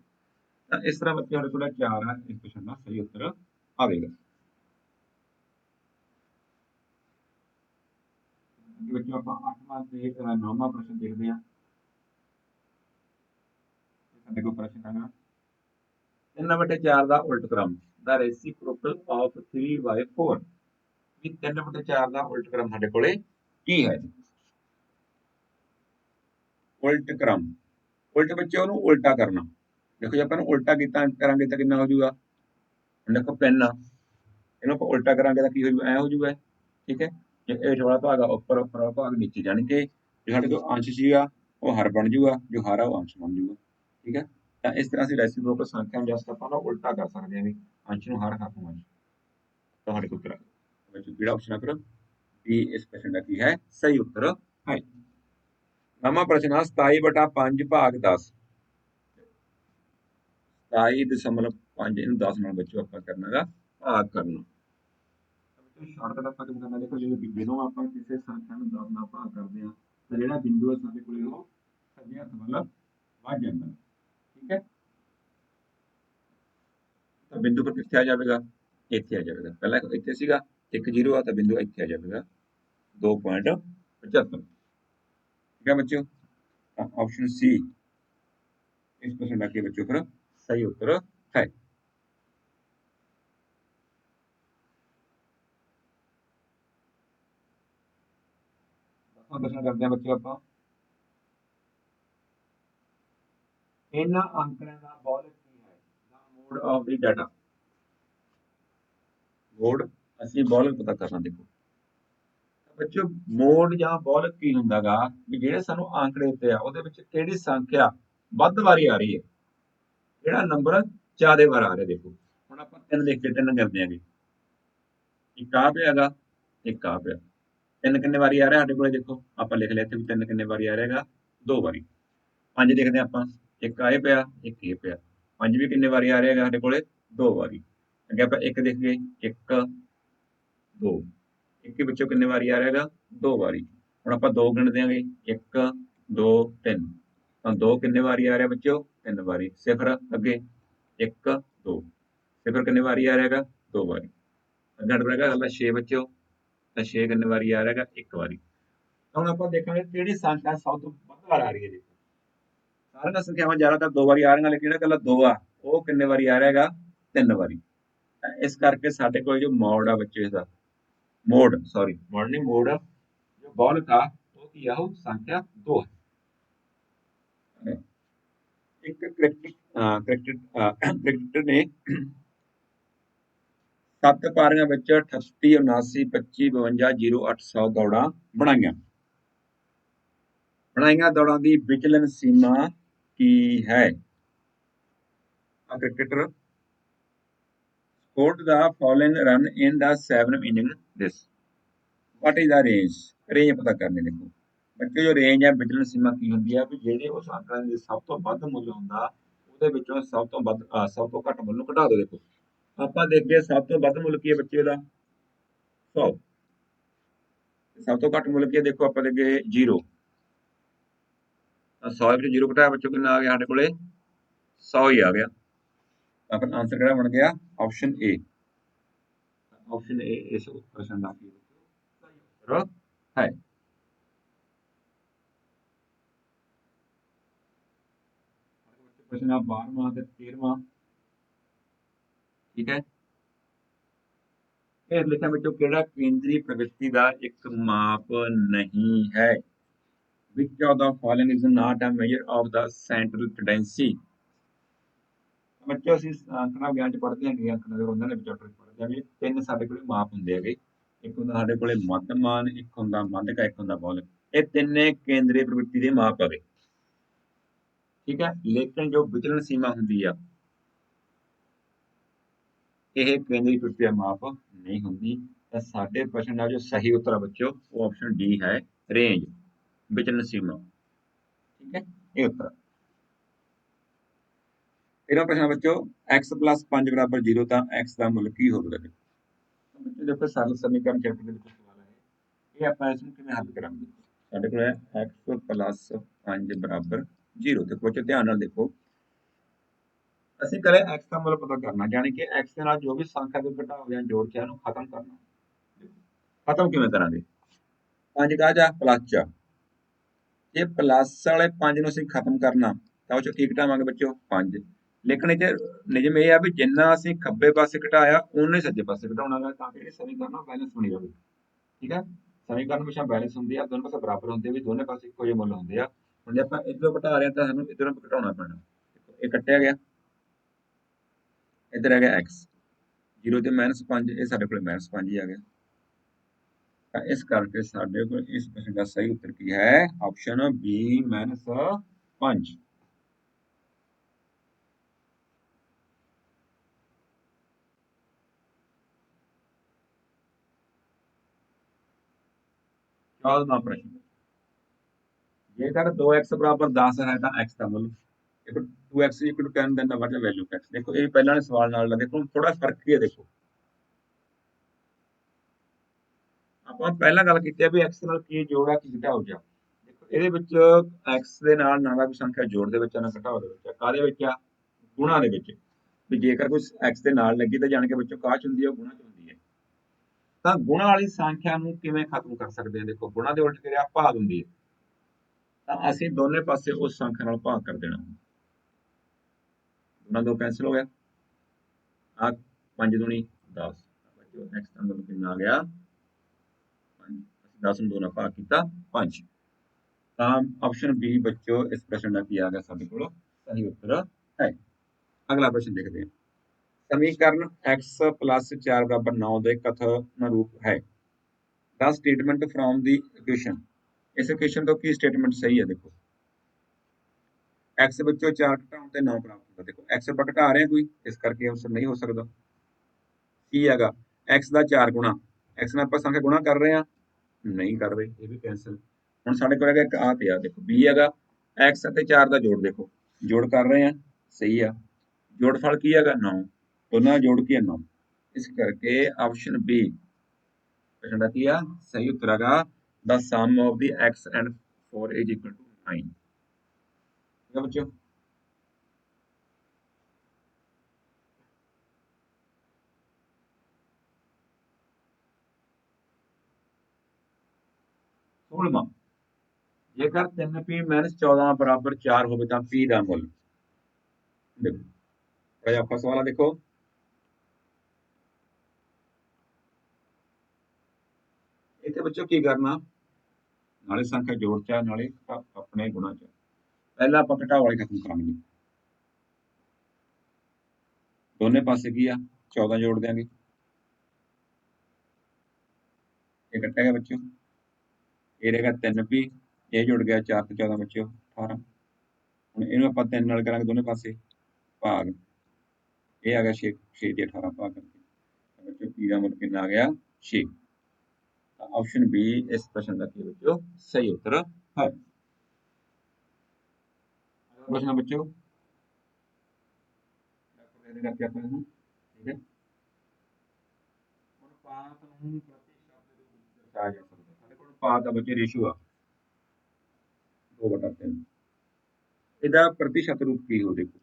Speaker 1: ਤਾਂ ਇਸ ਤਰ੍ਹਾਂ ਬੱਚੇ ਸਾਡੇ ਕੋਲ 4 ਹੈ ਇਸ ਕੁਐਸਚਨ ਦਾ ਸਹੀ ਉੱਤਰ ਆਵੇਗਾ। ਬੱਚਿਓ, ਆਪਾਂ 8ਵਾਂ ਤੇ 9ਵਾਂ ਪ੍ਰਸ਼ਨ ਦੇਖਦੇ ਹਾਂ। ਸਾਡੇ ਕੋਲ ਪ੍ਰਸ਼ਨ ਹੈਗਾ। 3 ਬਟੇ 4 ਦਾ ਉਲਟ ਕ੍ਰਮ ਦਾ ਰੈਸਿਪਰੋਕਲ ਆਫ 3/4 ਵੀ 3 ਬਟੇ 4 ਦਾ ਉਲਟ ਕ੍ਰਮ ਸਾਡੇ ਕੋਲੇ ਕੀ ਹੈ ਉਲਟ ਕ੍ਰਮ। ਉਲਟ ਬੱਚੇ ਉਹਨੂੰ ਉਲਟਾ ਕਰਨਾ। ਦੇਖੋ ਜੇ, ਆਪਾਂ ਨੂੰ ਉਲਟਾ ਕੀਤਾ, ਕਰਾਂਗੇ ਤਾਂ ਕਿੰਨਾ ਹੋ ਜਾਊਗਾ? ਦੇਖੋ, ਪੈਨ। ਇਹਨੂੰ ਆਪਾਂ ਉਲਟਾ ਕਰਾਂਗੇ ਤਾਂ ਕੀ ਹੋ ਜਾਊਗਾ ਐ ਹੋ ਜਾਊਗਾ, ਠੀਕ ਹੈ? ਜੇ ਇਹ ਵਾਲਾ ਭਾਗ ਆ, ਉੱਪਰ ਉੱਪਰ ਵਾਲਾ ਭਾਗ ਨੀਚੇ ਜਾਣ ਕੇ, ਜੋ ਸਾਡੇ ਕੋਲ ਅੰਸ਼ ਸੀਗਾ, ਉਹ ਹਰ ਬਣ ਜਾਊਗਾ, ਜੋ ਹਰ ਆ, ਉਹ ਅੰਸ਼ ਬਣ ਜਾਊਗਾ, ਠੀਕ ਹੈ? ਤਾਂ ਇਸ ਤਰ੍ਹਾਂ ਅਸੀਂ ਰੈਸਿਪਰੋਕਲ ਸੰਖਿਆ ਨੂੰ ਜਸਟ ਆਪਾਂ ਨੂੰ ਉਲਟਾ ਕਰ ਸਕਦੇ ਹਾਂ ਵੀ ਅੰਸ਼ ਨੂੰ ਹਰ ਹਰ ਨੂੰ ਅੰਸ਼। ਤੁਹਾਡੇ ਕੋਲ ਉੱਤਰ ਵਿੱਚ ਕਿਹੜਾ ਆਪਸ਼ਨ ਹੈ ਫਿਰ? ਬੀ ਇਸ ਪ੍ਰਸ਼ਨ ਦਾ ਕੀ ਹੈ? ਸਹੀ ਉੱਤਰ। ਹੈ ਨਵਾਂ ਪ੍ਰਸ਼ਨ ਆ 27 ਬਟਾ 5 ਭਾਗ 10 27.5 ਇਹਨੂੰ 10 ਨਾਲ ਬੱਚੋ ਆਪਾਂ ਕਰਨਾਗਾ ਭਾਗ ਕਰਨਾ। ਬੱਚੋ ਸ਼ਾਰਟਕਟ ਆਪਾਂ ਕਿਵੇਂ ਕਰਨਾ? ਦੇਖੋ ਜਦੋਂ ਜਦੋਂ ਆਪਾਂ ਕਿਸੇ ਸੰਖਿਆ ਨੂੰ 10 ਨਾਲ ਭਾਗ ਕਰਦੇ ਆ ਤਾਂ ਜਿਹੜਾ ਬਿੰਦੂ ਹੈ ਸਾਡੇ ਕੋਲੇ ਉਹ ਸੱਜੇ ਹੱਥ ਵੱਲ ਵੱਧ ਜਾਂਦਾ। ठीक है। तो बिंदु पर कितने आ जाएगा? इतने आ जाएगा। पहला इतने सीगा, एक ज़ीरो आ तो बिंदु इतने आ जाएगा। दो पॉइंट पचहत्तर ठीक है बच्चों? ऑप्शन सी इस प्रश्न का बच्चों पर सही उत्तर है। प्रश्न करते हैं बच्चों आप ਇਹਨਾਂ ਅੰਕੜਿਆਂ ਦਾ ਬੋਲ ਕੀ ਹੈ? ਦਾ mode of the data mode ਅਸੀਂ ਬੋਲ ਪਤਾ ਕਰਨਾ ਦੇਖੋ। ਬੱਚੋ ਮੋਡ ਜਾਂ ਬੋਲ ਕੀ ਹੁੰਦਾਗਾ? ਵੀ ਜਿਹੜੇ ਸਾਨੂੰ ਆંકੜੇ ਦਿੱਤੇ ਆ, ਉਹਦੇ ਵਿੱਚ ਕਿਹੜੀ ਸੰਖਿਆ ਵੱਧ ਵਾਰੀ ਆ ਰਹੀ ਹੈ? ਕਿਹੜਾ ਨੰਬਰ ਜ਼ਿਆਦਾ ਵਾਰ ਆ ਰਿਹਾ, ਦੇਖੋ। ਹੁਣ ਆਪਾਂ ਤਿੰਨ ਲਿਖ ਕੇ ਤਿੰਨ ਕਰਦੇ ਆਂਗੇ। ਇੱਕ ਆ ਪਿਆਗਾ ਇੱਕ ਆ ਪਿਆ। ਤਿੰਨ ਕਿੰਨੇ ਵਾਰੀ ਆ ਰਿਹਾ ਸਾਡੇ ਕੋਲੇ ਦੇਖੋ? ਆਪਾਂ ਲਿਖ ਲਿਆ ਇੱਥੇ ਵੀ ਤਿੰਨ ਕਿੰਨੇ ਵਾਰੀ ਆ ਰਿਹਾਗਾ ਦੋ ਵਾਰੀ। ਪੰਜ ਲਿਖਦੇ ਆਪਾਂ। ਇੱਕ ਆਏ ਪਿਆ, ਇੱਕ ਇਹ ਪਿਆ। ਪੰਜ ਵੀ ਕਿੰਨੇ ਵਾਰੀ ਆ ਰਿਹਾਗਾ ਸਾਡੇ ਕੋਲੇ? ਦੋ ਵਾਰੀ। ਅੱਗੇ ਆਪਾਂ ਇੱਕ ਦੇਖ ਗਏ ਇੱਕ, ਦੋ। ਇੱਕ ਦੇ ਵਿੱਚੋਂ ਕਿੰਨੇ ਵਾਰੀ ਆ ਰਿਹਾਗਾ ਦੋ ਵਾਰੀ। ਹੁਣ ਆਪਾਂ ਦੋ ਗਿਣ ਦਿਆਂਗੇ। 1 2 3 ਤਾਂ 2 ਕਿੰਨੇ ਵਾਰੀ ਆ ਰਿਹਾ ਬੱਚਿਓ ਤਿੰਨ ਵਾਰੀ। ਸਿਫਰ ਅੱਗੇ 1 2 ਸਿਫਰ ਕਿੰਨੇ ਵਾਰੀ ਆ ਰਿਹਾਗਾ ਦੋ ਵਾਰੀ। ਅੱਗੇ ਹੈਗਾ ਹਲਾ 6 ਬੱਚਿਓ ਤਾਂ 6 ਕਿੰਨੇ ਵਾਰੀ ਆ ਰਿਹਾਗਾ ਇੱਕ ਵਾਰੀ। ਹੁਣ ਆਪਾਂ ਦੇਖਾਂਗੇ ਕਿਹੜੀ ਸੰਖਿਆ ਸਭ ਤੋਂ ਵੱਧ ਵਾਰ ਆ ਰਹੀ ਹੈ ਜੀ ਸਾਰੀਆਂ ਸੰਖਿਆਵਾਂ ਜ਼ਿਆਦਾਤਰ ਦੋ ਵਾਰੀ ਆ ਰਹੀਆਂ, ਲੇਕਿਨ ਜਿਹੜਾ ਕੱਲਾ ਦੋ ਆ, ਉਹ ਕਿੰਨੇ ਵਾਰੀ ਆ ਰਿਹਾਗਾ ਤਿੰਨ ਵਾਰੀ। ਇਸ ਕਰਕੇ ਸਾਡੇ ਕੋਲ ਜੋ ਮੋਡ ਆ ਬੱਚੇ ਦਾ, ਮੋਡ ਸੌਰੀ ਮੋਡ ਨਹੀਂ, ਮੋਡ ਜੋ ਬੋਲ का ਉਹ ਕੀ ਆ, ਉਹ ਸੰਖਿਆ 2 ਹੈ। ਇੱਕ ਕ੍ਰਿਕਟ ਕ੍ਰਿਕਟਰ ਨੇ ਸੱਤ ਪਾਰੀਆਂ ਵਿੱਚ 38 79 25 52 0800 ਦੌੜਾਂ ਬਣਾਈਆਂ। ਬਣਾਈਆਂ ਦੌੜਾਂ ਦੀ ਵਿਚਲਨ ਸੀਮਾ ਕੀ ਹੈ? A cricketer scored the following run in the seventh inning this. What is the range? Range ਪਤਾ ਕਰਨੀ ਦੇਖੋ। ਬੱਚੇ, ਜੋ ਰੇਂਜ ਹੈ ਵਿਚਲਨ ਸੀਮਾ ਕੀ ਹੁੰਦੀ ਹੈ? ਵੀ ਜਿਹੜੇ ਉਸ ਅੰਕੜਾਂ ਦੇ ਸਭ ਤੋਂ ਵੱਧ ਮੁੱਲ ਹੁੰਦਾ, ਉਹਦੇ ਵਿੱਚੋਂ ਸਭ ਤੋਂ ਵੱਧ ਸਭ ਤੋਂ ਘੱਟ ਮੁੱਲ ਨੂੰ ਘਟਾ ਦਿਓ ਦੇਖੋ। ਆਪਾਂ ਦੇਖਦੇ ਸਭ ਤੋਂ ਵੱਧ ਮੁੱਲ ਕੀ ਹੈ ਬੱਚੇ ਦਾ? 100 ਸਭ ਤੋਂ ਘੱਟ ਮੁੱਲ ਕੀ ਹੈ ਦੇਖੋ, ਆਪਾਂ ਦੇਖੇ 0 100 ਵਿੱਚ 0 ਘਟਾਇਆ ਬੱਚੋ ਕਿੰਨਾ ਆ ਗਿਆ ਸਾਡੇ ਕੋਲੇ? 100 ਹੀ ਆ ਗਿਆ। ਆਪਣਾ ਆਨਸਰ ਕਿਹੜਾ ਬਣ ਗਿਆ? ਆਪਸ਼ਨ ਏ ਆਪਸ਼ਨ ਏ ਇਸ ਪ੍ਰਸ਼ਨ ਦਾ ਕੀ ਉੱਤਰ ਹੈ ਪ੍ਰਸ਼ਨ ਆ 12ਵਾਂ ਤੇ 13ਵਾਂ ਠੀਕ ਹੈ। ਇਹ ਲਿਖਿਆ ਵਿੱਚੋਂ ਕਿਹੜਾ ਕੇਂਦਰੀ ਪ੍ਰਵਿਰਤੀ ਦਾ ਇੱਕ ਮਾਪ ਨਹੀਂ ਹੈ? Which of the following is not a measure of the central tendency? ਬੱਚੇ ਅਸੀਂ ਅੰਕੜਾ ਗਿਆਨ ਚ ਪੜ੍ਹਦੇ ਹਾਂ ਕਿ ਅੰਕੜਾ ਦੇ ਉਹਨਾਂ ਦੇ ਚੈਪਟਰ ਪੜ੍ਹਦੇ ਹਾਂ ਵੀ ਤਿੰਨ ਸਾਡੇ ਕੋਲੇ ਮਾਪ ਹੁੰਦੇ ਹੈਗੇ। ਇੱਕ ਹੁੰਦਾ ਸਾਡੇ ਕੋਲੇ ਮੱਧਮਾਨ ਇੱਕ ਹੁੰਦਾ ਮੱਧਕਾ ਇੱਕ ਹੁੰਦਾ ਬੌਲ ਇਹ ਤਿੰਨੇ ਕੇਂਦਰੀ ਪ੍ਰਵਿਰਤੀ ਦੇ ਮਾਪ ਆਵੇ ਠੀਕ ਹੈ? ਲੇਕਿਨ ਜੋ ਵਿਚਲਨ ਸੀਮਾ ਹੁੰਦੀ ਆ, ਇਹ ਕੇਂਦਰੀ ਪ੍ਰਵਿਰਤੀ ਦਾ ਮਾਪ ਨਹੀਂ ਹੁੰਦੀ। ਤਾਂ ਸਾਡੇ ਪ੍ਰਸ਼ਨ ਦਾ ਜੋ ਸਹੀ ਉੱਤਰ ਹੈ ਬੱਚਿਓ, ਉਹ ਆਪਸ਼ਨ ਡੀ ਹੈ ਰੇਂਜ विचलनशील नौ ठीक है ये उत्तर तेरह प्रश्न x प्लस पांच बराबर x का ਮੁੱਲ ਕੀ ਹੋਵੇਗਾ ਬੱਚੇ, ਦੇਖੋ ਸਰਲ ਸਮੀਕਰਨ ਚੈਪਟਰ ਦੇ ਵਿੱਚ ਸਵਾਲ ਹੈ ਇਹ। ਆਪਾਂ ਇਸ ਨੂੰ ਕਿਵੇਂ ਹੱਲ ਕਰਾਂਗੇ? ਸਾਡੇ ਕੋਲ ਹੈ x 5 0 ਤੇ ਬੱਚੇ, ਧਿਆਨ ਨਾਲ ਦੇਖੋ। ਅਸੀਂ ਕਰੇ x ਦਾ ਮੁੱਲ ਪਤਾ ਕਰਨਾ ਯਾਨੀ ਕਿ x ਦੇ ਨਾਲ ਜੋ ਵੀ ਸੰਖਿਆ ਦੇ ਘਟਾਓ ਜਾਂ ਜੋੜ ਕੇ ਇਹਨੂੰ ਖਤਮ ਕਰਨਾ। ਖਤਮ ਕਿਵੇਂ ਕਰਾਂਗੇ? 5 ਕਾ ਜਾ ਪਲੱਸ 4 ਜੇ ਪਲੱਸ ਵਾਲੇ 5 ਨੂੰ ਅਸੀਂ ਖਤਮ ਕਰਨਾ, ਤਾਂ ਉਹ ਚੋਂ ਕੀ ਘਟਾਵਾਂਗੇ ਬੱਚਿਓ? 5 ਲੇਕਿਨ ਇਹ ਨਿਯਮ ਇਹ ਆ ਵੀ ਜਿੰਨਾ ਅਸੀਂ ਖੱਬੇ ਪਾਸੇ ਘਟਾਇਆ ਉਹਨੇ ਸੱਜੇ ਪਾਸੇ ਘਟਾਉਣਾਗਾ, ਤਾਂ ਕਿ ਇਹ ਸਮੀਕਰਨ ਬੈਲੈਂਸ ਬਣੀ ਰਹੇ ਠੀਕ ਹੈ ਸਮੀਕਰਨ ਹਮੇਸ਼ਾ ਬੈਲੈਂਸ ਹੁੰਦੀ ਆ, ਦੋਨੋਂ ਪਾਸੇ ਬਰਾਬਰ ਹੁੰਦੇ ਵੀ ਦੋਨੇ ਪਾਸੇ ਇੱਕੋ ਜਿਹੇ ਮੁੱਲ ਹੁੰਦੇ ਆ। ਹੁਣ ਜੇ ਆਪਾਂ ਇੱਧਰੋਂ ਘਟਾ ਰਹੇ ਹਾਂ ਤਾਂ ਸਾਨੂੰ ਇੱਧਰੋਂ ਘਟਾਉਣਾ ਪੈਣਾ। ਇਹ ਕੱਟਿਆ ਗਿਆ। ਇੱਧਰ ਆ ਗਿਆ x 0 ਤੇ -5 ਇਹ ਸਾਡੇ ਕੋਲ -5 ਹੀ ਆ ਗਿਆ। ਤਾਂ ਇਸ ਕਰਕੇ ਸਾਡੇ ਕੋਲ ਇਸ ਪ੍ਰਸ਼ਨ ਦਾ ਸਹੀ ਉੱਤਰ ਕੀ ਹੈ? ਆਪਸ਼ਨ B -5 ਚੌਦਵਾਂ ਪ੍ਰਸ਼ਨ। ਜੇਕਰ 2x ਬਰਾਬਰ 10 ਹੈ ਤਾਂ x ਦਾ ਮੁੱਲ। ਦੇਖੋ 2x 10 then the what is the value x ਦੇਖੋ, ਇਹ ਪਹਿਲਾਂ ਵਾਲੇ ਸਵਾਲ ਨਾਲ ਦਾ ਦੇਖੋ ਥੋੜਾ ਫ਼ਰਕ ਕੀ ਹੈ ਦੇਖੋ ਆਪਾਂ ਪਹਿਲਾਂ ਗੱਲ ਕੀਤੀ ਹੈ ਵੀ x ਨਾਲ ਕੀ ਜੋੜ ਕੀ ਘਟਾਓ ਜਾ ਦੇਖੋ ਇਹਦੇ ਵਿੱਚ x ਦੇ ਨਾਲ ਨਾ ਦਾ ਕੋਈ ਸੰਖਿਆ ਜੋੜ ਦੇ ਵਿੱਚ ਆ, ਨਾ ਘਟਾਓ ਦੇ ਵਿੱਚ ਆ। ਵਿੱਚ ਆ? ਗੁਣਾ ਦੇ ਵਿੱਚ। ਵੀ ਜੇਕਰ ਕੋਈ x ਦੇ ਨਾਲ ਲੱਗੀ ਤਾਂ ਜਾਣ ਕੇ ਵਿੱਚੋਂ ਕਾਹ ਹੁੰਦੀ ਹੈ ਉਹ ਗੁਣਾ ਚ ਹੁੰਦੀ ਹੈ ਤਾਂ ਗੁਣਾ ਵਾਲੀ ਸੰਖਿਆ ਨੂੰ ਕਿਵੇਂ ਖਤਮ ਕਰ ਸਕਦੇ ਹਾਂ ਦੇਖੋ ਗੁਣਾ ਦੇ ਉਲਟ ਕਿਰਿਆ ਭਾਗ ਹੁੰਦੀ ਹੈ ਤਾਂ ਅਸੀਂ ਦੋਨੇ ਪਾਸੇ ਉਸ ਸੰਖਿਆ ਨਾਲ ਭਾਗ ਕਰ ਦੇਣਾ। ਗੁਣਾ ਦੋ ਕੈਂਸਲ ਹੋ ਗਿਆ। ਆ 5 ਦੁਣੀ 10 ਬੱਚੋ ਨੈਕਸਟ ਨੰਬਰ ਕਿੰਨਾ ਆ ਗਿਆ? 10 ਨੂੰ ਦੋ ਨਾਲ ਭਾਗ ਕੀਤਾ 5 ਤਾਂ ਆਪਸ਼ਨ ਬੀ ਬੱਚੋ ਇਸ ਪ੍ਰਸ਼ਨ ਦਾ ਕੀ ਆ ਗਿਆ ਸਾਡੇ ਕੋਲ? ਸਹੀ ਉੱਤਰ ਹੈ। ਅਗਲਾ ਪ੍ਰਸ਼ਨ ਦੇਖਦੇ ਹਾਂ। ਸਮੀਕਰਨ x 4 9 ਦੇ ਕਥਨ ਰੂਪ ਹੈ। ਦਾ ਸਟੇਟਮੈਂਟ ਫਰੋਮ ਦੀ ਇਕੁਏਸ਼ਨ ਇਸ ਇਕੁਏਸ਼ਨ ਤੋਂ ਕੀ ਸਟੇਟਮੈਂਟ ਸਹੀ ਹੈ ਦੇਖੋ। X ਵਿੱਚੋਂ 4 ਘਟਾਉਣ ਤੇ 9 ਪ੍ਰਾਪਤ ਹੁੰਦਾ। ਦੇਖੋ, x ਆਪਾਂ ਘਟਾ ਰਹੇ ਕੋਈ, ਇਸ ਕਰਕੇ ਆਨਸਰ ਨਹੀਂ ਹੋ ਸਕਦਾ। ਕੀ ਹੈਗਾ? X ਦਾ 4 ਗੁਣਾ। X ਨਾਲ ਆਪਾਂ ਸੰਖਿਆ ਗੁਣਾ ਕਰ ਰਹੇ ਹਾਂ। ਨਹੀਂ ਕਰ ਰਹੇ, ਇਹ ਵੀ ਕੈਂਸਲ ਹੁਣ ਸਾਡੇ ਕੋਲ ਹੈਗਾ ਇੱਕ ਆ ਤੇ ਦੇਖੋ, b ਹੈਗਾ, x ਅਤੇ 4 ਦਾ ਜੋੜ ਦੇਖੋ, ਜੋੜ ਕਰ ਰਹੇ ਹਾਂ ਸਹੀ ਆ। ਜੋੜਫਲ ਕੀ ਹੈਗਾ? 9 ਦੋਨਾਂ ਜੋੜ ਕੇ 9 ਇਸ ਕਰਕੇ ਆਪਸ਼ਨ ਬੀ ਪ੍ਰਸ਼ਨ ਦਾ ਕੀ ਆ? ਸਹੀ ਉੱਤਰ ਹੈਗਾ, the sum of the x and 4 is equal to 9 ਠੀਕ ਹੈ ਬੱਚਿਓ? ਸੋਲਵਾਂ ਜੇਕਰ 3p 14 ਬਰਾਬਰ 4 ਹੋਵੇ ਤਾਂ p ਦਾ ਮੁੱਲ। ਦੇਖੋ। ਇਹ ਆਪਾਂ ਸਵਾਲ ਦੇਖੋ। ਇੱਥੇ ਬੱਚੋ ਕੀ ਕਰਨਾ? ਨਾਲੇ ਸੰਖਿਆ ਜੋੜ ਚ ਨਾਲੇ ਆਪਣੇ ਗੁਣਾ ਚ ਪਹਿਲਾਂ ਆਪਾਂ ਘਟਾਓ ਵਾਲੇ ਖਤਮ ਕਰਾਂਗੇ ਦੋਨੇ ਪਾਸੇ ਕੀ ਆ? 14 ਜੋੜ ਦਿਆਂਗੇ। ਇਹ ਕੱਟਿਆ ਗਿਆ ਬੱਚੋ। ਇਹ ਰਹੇਗਾ 3p ਇਹ ਜੁੜ ਗਿਆ 4 ਤੇ 14 ਬੱਚਿਓ 18 ਹੁਣ ਇਹਨੂੰ ਆਪਾਂ 3 ਨਾਲ ਕਰਾਂਗੇ ਦੋਨੇ ਪਾਸੇ, ਭਾਗ। ਇਹ ਆ ਗਿਆ 6 6 ਤੇ 18 ਭਾਗ ਕਰਕੇ। ਤਾਂ p ਦਾ ਮੁੱਲ ਕਿੰਨਾ ਆ ਗਿਆ? 6 ਤਾਂ ਆਪਸ਼ਨ ਬੀ ਇਸ ਪ੍ਰਸ਼ਨ ਦਾ ਕੀ ਬੱਚੋ? ਸਹੀ ਉੱਤਰ ਹੈ। ਅਗਲਾ ਪ੍ਰਸ਼ਨ ਹੈ ਬੱਚੋ। ਇਹਦੇ ਕਰਕੇ ਆਪਾਂ ਇਹਨੂੰ, ਠੀਕ ਹੈ। ਹੁਣ ਪਾਤ ਨੂੰ ਪ੍ਰਤੀ ਸ਼ਬਦ ਦੇ ਰੂਪ ਵਿੱਚ ਦਰਸਾਇਆ ਜਾ ਸਕਦਾ ਸਾਡੇ ਕੋਲ ਪਾਤ ਦਾ ਬੱਚੇ ਰੇਸ਼ੋ ਆ 2/3 ਇਹਦਾ ਪ੍ਰਤੀਸ਼ਤ ਰੂਪ ਕੀ ਹੋ ਦੇਖੋ।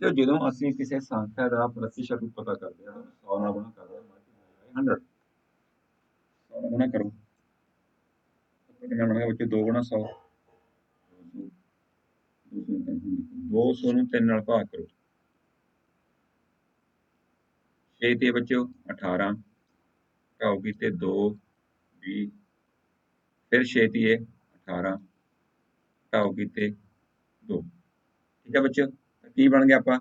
Speaker 1: ਤਾਂ ਜਦੋਂ ਅਸੀਂ ਕਿਸੇ ਸੰਖਿਆ ਦਾ ਪ੍ਰਤੀਸ਼ਤ ਰੂਪ ਪਤਾ ਕਰਦੇ ਹਾਂ 100 ਨਾਲ ਗੁਣਾ ਕਰਦੇ ਹਾਂ 100 ਨਾਲ ਗੁਣਾ ਕਰੋ। ਕਿੰਨਾ ਬਣੇਗਾ ਬੱਚੇ 2 ਗੁਣਾ 100 200 ਨੂੰ 3 ਨਾਲ ਭਾਗ ਕਰੋ। 6 ਤੇ ਬੱਚਿਓ 18 ਘਾਓ ਕੀਤੇ 2 20 ਫਿਰ 6 ਤੇ 18 ਘਾਓ ਕੀਤੇ 2 ਠੀਕ ਹੈ ਬੱਚਿਓ ਕੀ ਬਣ ਗਿਆ ਆਪਾਂ?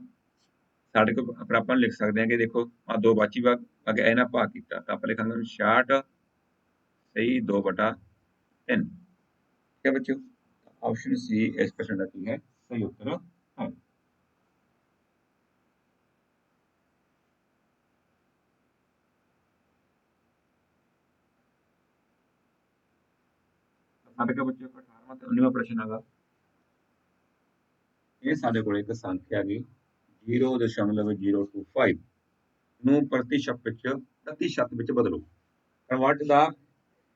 Speaker 1: ਸਾਡੇ ਕੋਲ ਆਪਾਂ ਆਪਾਂ ਲਿਖ ਸਕਦੇ ਹਾਂ ਕਿ ਦੇਖੋ ਆ ਦੋ ਬਾਚੀ ਭਾਗ ਅਗੇ ਇਹਨਾਂ ਭਾਗ ਕੀਤਾ, ਤਾਂ ਆਪਾਂ ਲਿਖਾਂਗੇ 66 ਸਹੀ 2 ਬਟਾ 3 ਠੀਕ ਹੈ ਬੱਚਿਓ ਆਪਸ਼ਨ ਸੀ ਇਸ ਪ੍ਰਸ਼ਨ ਦਾ ਕੀ ਹੈ? ਸਹੀ ਉੱਤਰ ਹੈ ਸਾਡੇ ਕੋਲ ਬੱਚਿਓ 18ਵਾਂ ਤੇ 19ਵਾਂ ਪ੍ਰਸ਼ਨ ਹੈਗਾ। ਇਹ ਸਾਡੇ ਕੋਲ ਇੱਕ ਸੰਖਿਆ ਗਈ 0.025 ਨੂੰ ਪ੍ਰਤੀਸ਼ਤ ਵਿੱਚ ਪ੍ਰਤੀਸ਼ਤ ਵਿੱਚ ਬਦਲੋ। ਕਨਵਰਟ ਦਾ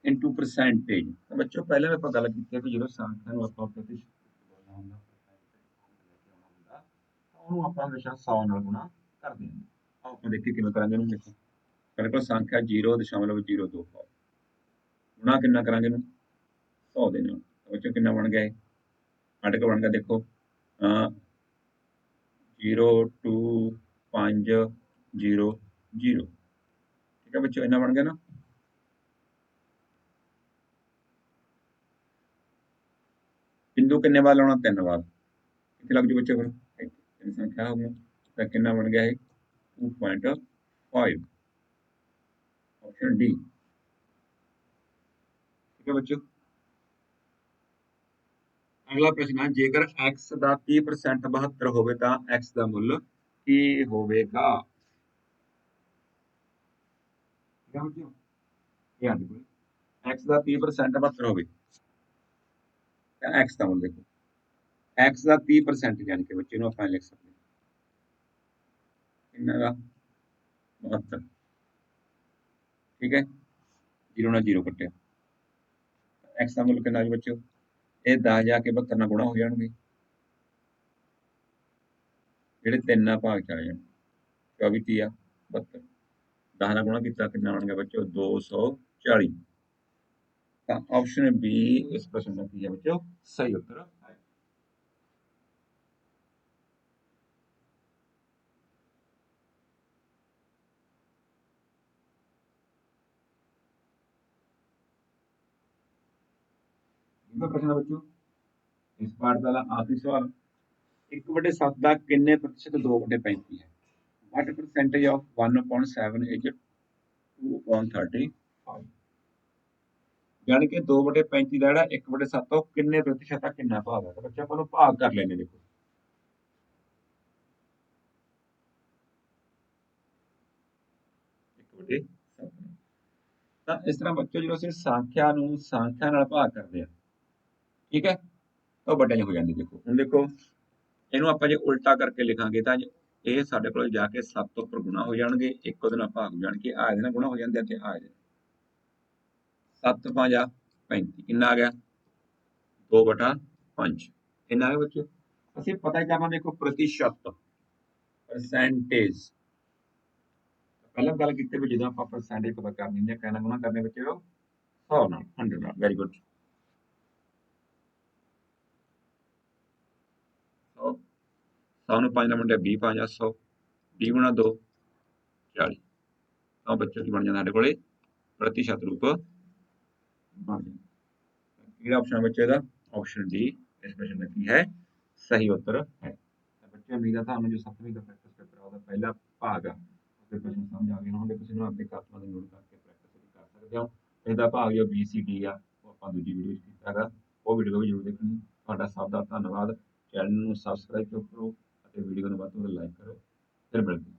Speaker 1: ਇਨਟੂ ਪਰਸੈਂਟੇਜ ਬੱਚੋ ਪਹਿਲਾਂ ਵੀ ਆਪਾਂ ਗੱਲ ਕੀਤੀ ਹੈ ਕਿ ਜਦੋਂ ਸੰਖਿਆ ਨੂੰ ਆਪਾਂ ਪ੍ਰਤੀਸ਼ਤ ਵਿੱਚ ਬਦਲਣਾ ਹੁੰਦਾ ਤਾਂ ਉਹਨੂੰ ਆਪਾਂ ਹਮੇਸ਼ਾ 100 ਨਾਲ ਗੁਣਾ ਕਰਦੇ ਹਾਂ। ਆਓ ਆਪਾਂ ਦੇਖੀਏ ਕਿਵੇਂ ਕਰਾਂਗੇ ਇਹਨੂੰ ਦੇਖੋ। ਸਾਡੇ ਕੋਲ ਸੰਖਿਆ 0.025 ਗੁਣਾ ਕਿੰਨਾ ਕਰਾਂਗੇ ਇਹਨੂੰ? 100 ਦੇ ਨਾਲ। ਬੱਚੋ ਕਿੰਨਾ ਬਣ ਗਿਆ ਇਹ? ਸਾਡੇ ਕੋਲ ਬਣ ਗਿਆ, ਦੇਖੋ। ਅ 0 2 5 0 0 ਠੀਕ ਹੈ ਬੱਚੋ ਇੰਨਾ ਬਣ ਗਿਆ ਨਾ? ਬਿੰਦੂ ਕਿੰਨੇ ਵਾਰ ਲਾਉਣਾ? ਤਿੰਨ ਵਾਰ। ਕਿੱਥੇ ਲੱਗ ਜੂ ਬੱਚੇ ਫਿਰ? ਇੱਥੇ। ਸੰਖਿਆ ਹੋ ਗਈ ਤਾਂ ਕਿੰਨਾ ਬਣ ਗਿਆ ਇਹ? 2.5 ਆਪਸ਼ਨ ਡੀ ਠੀਕ ਹੈ ਬੱਚੋ ਅਗਲਾ ਪ੍ਰਸ਼ਨ ਹੈ ਜੇਕਰ x ਦਾ 30% 72 ਹੋਵੇ ਤਾਂ x ਦਾ ਮੁੱਲ ਕੀ ਹੋਵੇਗਾ? ਠੀਕ ਇਹ ਦੇਖੋ, x ਦਾ 30% 72 ਹੋਵੇ ਤਾਂ x ਦਾ ਮੁੱਲ ਦੇਖੋ। x ਦਾ 30% ਯਾਨੀ ਕਿ ਬੱਚੇ ਨੂੰ ਆਪਾਂ ਲਿਖ ਸਕਦੇ ਹਾਂ। ਕਿੰਨਾ ਦਾ? 72 ਠੀਕ ਹੈ? 0 ਨਾਲ 0 ਕੱਟਿਆ। x ਦਾ ਮੁੱਲ ਕਿੰਨਾ ਆ ਜੀ ਬੱਚਿਓ? ਇਹ 10 ਜਾ ਕੇ 72 ਨਾਲ ਗੁਣਾ ਹੋ ਜਾਣਗੇ। ਜਿਹੜੇ 3 ਨਾਲ ਭਾਗ ਚ ਆ ਜਾਣ। 24 ਤੀਆ 72 10 ਨਾਲ ਗੁਣਾ ਕੀਤਾ, ਕਿੰਨਾ ਬਣ ਗਿਆ ਬੱਚਿਓ 240 ਤਾਂ ਆਪਸ਼ਨ ਬੀ ਇਸ ਪ੍ਰਸ਼ਨ ਦਾ ਕੀ ਹੈ ਬੱਚਿਓ ਸਹੀ ਉੱਤਰ। ਹੈ ਹੈ ਇਸ ਪਾਠ ਦਾ ਆਖਰੀ ਸਵਾਲ। 1 ਵਟੇ 7 ਦਾ ਕਿੰਨੇ ਪ੍ਰਤੀਸ਼ਤ 2 ਵਟੇ 35 ਹੈ? What percentage of 1 upon 7 is 2 upon 35 ਯਾਨੀ ਕਿ 2 ਵਟੇ 35 ਦਾ ਜਿਹੜਾ 1 ਵਟੇ 7 ਉਹ ਕਿੰਨੇ ਪ੍ਰਤੀਸ਼ਤ ਦਾ ਕਿੰਨਾ ਭਾਗ ਹੈ ਬੱਚਾ ਆਪਾਂ ਨੂੰ ਭਾਗ ਕਰ ਲੈਣੇ ਦੇਖੋ। ਇੱਕ ਵਟੇ 7 ਤਾਂ ਇਸ ਤਰ੍ਹਾਂ ਬੱਚੋ ਜਦੋਂ ਅਸੀਂ ਸੰਖਿਆ ਨੂੰ ਸੰਖਿਆ ਨਾਲ ਭਾਗ ਕਰਦੇ ਆ ਠੀਕ ਹੈ? ਤਾਂ ਉਹ ਵੱਡਾ ਹੋ ਜਾਂਦੀ, ਦੇਖੋ। ਹੁਣ ਦੇਖੋ, ਇਹਨੂੰ ਆਪਾਂ ਜੇ ਉਲਟਾ ਕਰਕੇ ਲਿਖਾਂਗੇ ਤਾਂ ਇਹ ਸਾਡੇ ਕੋਲ ਜਾ ਕੇ 7 ਤੋਂ ਉੱਪਰ ਗੁਣਾ ਹੋ ਜਾਣਗੇ, ਇੱਕੋ ਦਿਨ ਆਪਾਂ ਹੋ ਜਾਣਗੇ ਆ ਇਹਦੇ ਨਾਲ ਗੁਣਾ ਹੋ ਜਾਂਦੇ ਆ ਤੇ ਆ ਇਹਦੇ 7 5 35 ਕਿੰਨਾ ਆ ਗਿਆ? 2 ਬਟਾ 5 ਕਿੰਨਾ ਆ ਗਿਆ ਬੱਚੋ ਅਸੀਂ ਪਤਾ ਕਰਨਾ, ਦੇਖੋ, ਪ੍ਰਤੀਸ਼ਤ ਪਰਸੈਂਟੇਜ ਪਹਿਲਾਂ ਗੱਲ ਕੀਤੀ ਵੀ ਜਦੋਂ ਆਪਾਂ ਪਰਸੈਂਟੇਜ ਪਤਾ ਕਰਨੀ ਹੁੰਦੀ ਹੈ ਕਹਿਣਾ ਗੁਣਾ ਕਰਨੇ ਵਿੱਚ 100 ਨਾਲ 100 ਨਾਲ ਵੈਰੀ ਗੁੱਡ 10 ਨੂੰ 5 ਨਾਲ ਵੰਡਿਆ 20 5 100 20 ਗੁਣਾ 2 40 ਤਾਂ ਬੱਚੋ ਕੀ ਬਣ ਜਾਂਦਾ ਸਾਡੇ ਕੋਲੇ? ਪ੍ਰਤੀਸ਼ਤ ਰੂਪ ਬਣ ਜਾਂਦਾ। ਕਿਹੜਾ ਆਪਸ਼ਨ ਬੱਚੇ ਦਾ? ਆਪਸ਼ਨ ਡੀ ਇਸ ਪ੍ਰਸ਼ਨ ਦਾ ਕੀ ਹੈ? ਸਹੀ ਉੱਤਰ ਹੈ। ਬੱਚੇ, ਉਮੀਦ ਆ ਤੁਹਾਨੂੰ ਜੋ 7ਵੀਂ ਦਾ ਪ੍ਰੈਕਟਿਸ ਪੇਪਰ ਆ, ਉਹਦਾ ਪਹਿਲਾ ਭਾਗ ਆ, ਉਸਦੇ ਪ੍ਰਸ਼ਨ ਸਮਝ ਆ ਗਏ ਹੋਣਗੇ ਤੁਸੀਂ ਨੂੰ ਆਪਣੇ ਕਾਰਟੂਨਾਂ ਦੇ ਨੋਟ ਕਰਕੇ ਪ੍ਰੈਕਟਿਸ ਕਰ ਸਕਦੇ ਹੋ। ਇਹਦਾ ਭਾਗ ਜੋ BCD ਆ, ਉਹ ਆਪਾਂ ਦੂਜੀ ਵੀਡੀਓ ਵਿੱਚ ਕੀਤਾ ਹੈਗਾ। ਉਹ ਵੀਡੀਓ ਵੀ ਜ਼ਰੂਰ ਦੇਖਣੀ। ਤੁਹਾਡਾ ਸਭ ਦਾ ਧੰਨਵਾਦ। ਚੈਨਲ ਨੂੰ ਸਬਸਕ੍ਰਾਈਬ ਕਰੋ? ਅਤੇ ਵੀਡੀਓ ਨੂੰ ਵੱਧ ਤੋਂ ਵੱਧ ਲਾਈਕ ਕਰੋ ਫਿਰ ਮਿਲਦੇ